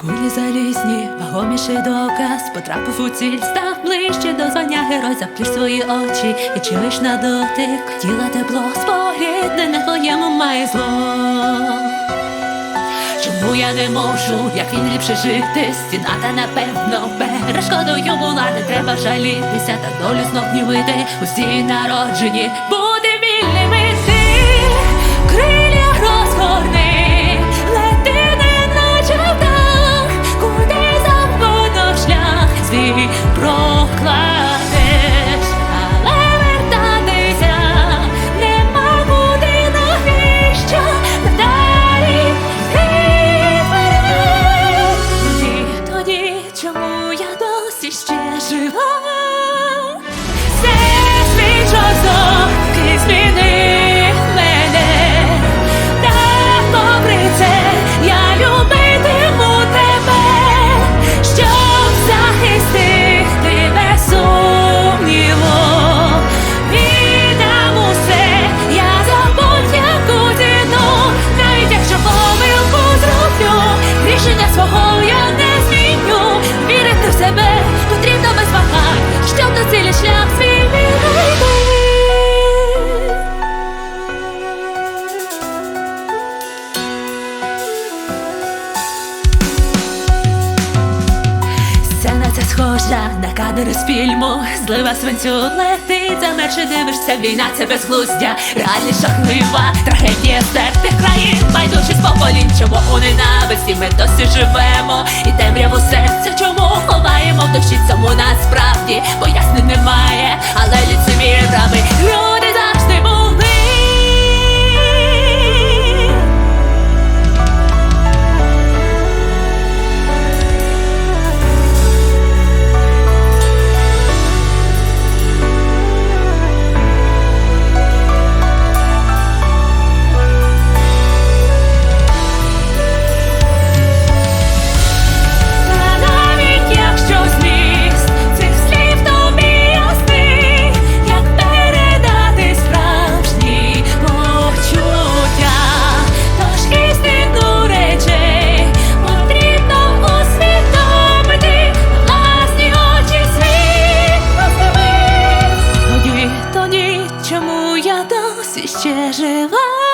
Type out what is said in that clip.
Кулі залізні, вагоміший доказ Потрапив у ціль, став ближче до звання герой Запліш свої очі. І чуєш на дотик? Тіла тепло, спогляд на твоєму має зло Чому я не можу, як він ліпше жити? Стіна та напевно перешкодою була, не треба жалітися, та долю знов гнівити. Усі народжені бути свій прокладеш, але вертатися нема куди навіщо. Далі ти Тоді, чому я досі ще себе потрібно без вагань, щоб до цілі шлях свій ця схожа на кадр з фільму. Злива свинцю летить, замерше дивишся, війна це безглуздя, реальність жахлива, трагедія серця країн, байдужість поколінь, чому у ненависті ми досі живемо, і темряву серця, чому ховаємо в душі цьому насправді я досі ще жива.